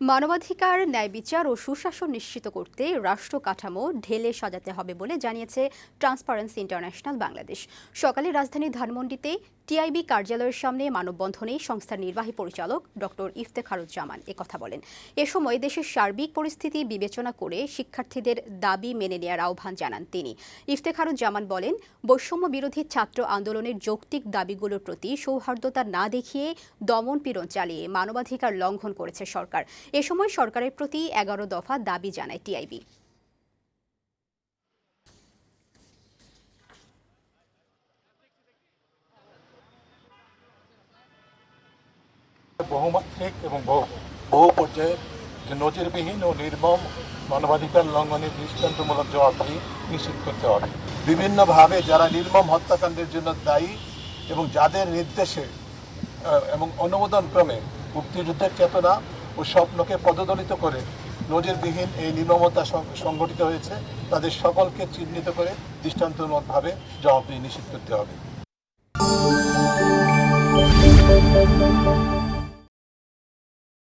মানবাধিকার, ন্যায় বিচার ও সুশাসন নিশ্চিত করতে রাষ্ট্র কাঠামো ঢেলে সাজাতে হবে বলে জানিয়েছে ট্রান্সপারেন্সি ইন্টারন্যাশনাল বাংলাদেশ সকালে রাজধানী ধানমন্ডিতে টিআইবি কার্যালয়ের সামনে মানববন্ধনে সংস্থার নির্বাহী পরিচালক ডক্টর ইফতেখারুজ্জামান একথা বলেন। এ সময় দেশের সার্বিক পরিস্থিতি বিবেচনা করে শিক্ষার্থীদের দাবি মেনে নেওয়ার আহ্বান জানান তিনি। ইফতেখারুজ্জামান বলেন, বৈষম্য বিরোধী ছাত্র আন্দোলনের যৌক্তিক দাবিগুলোর প্রতি সৌহার্দ্যতা না দেখিয়ে দমন পীড়ন চালিয়ে মানবাধিকার লঙ্ঘন করেছে সরকার। এ সময় সরকারের প্রতি এগারো দফা দাবি জানায় টিআইবি। বহুমাত্রিক এবং বহু পর্যায়ে যে নজিরবিহীন ও নির্মম মানবাধিকার লঙ্ঘনের দৃষ্টান্তমূলক জবাবদিহি নিশ্চিত করতে হবে। বিভিন্নভাবে যারা নির্মম হত্যাকাণ্ডের জন্য দায়ী এবং যাদের নির্দেশে এবং অনুমোদন ক্রমে মুক্তিযুদ্ধের চেতনা ও স্বপ্নকে পদদলিত করে নজিরবিহীন এই নির্মমতা সংঘটিত হয়েছে। তাদের সকলকে চিহ্নিত করে দৃষ্টান্তমূলকভাবে জবাবদিহি নিশ্চিত করতে হবে।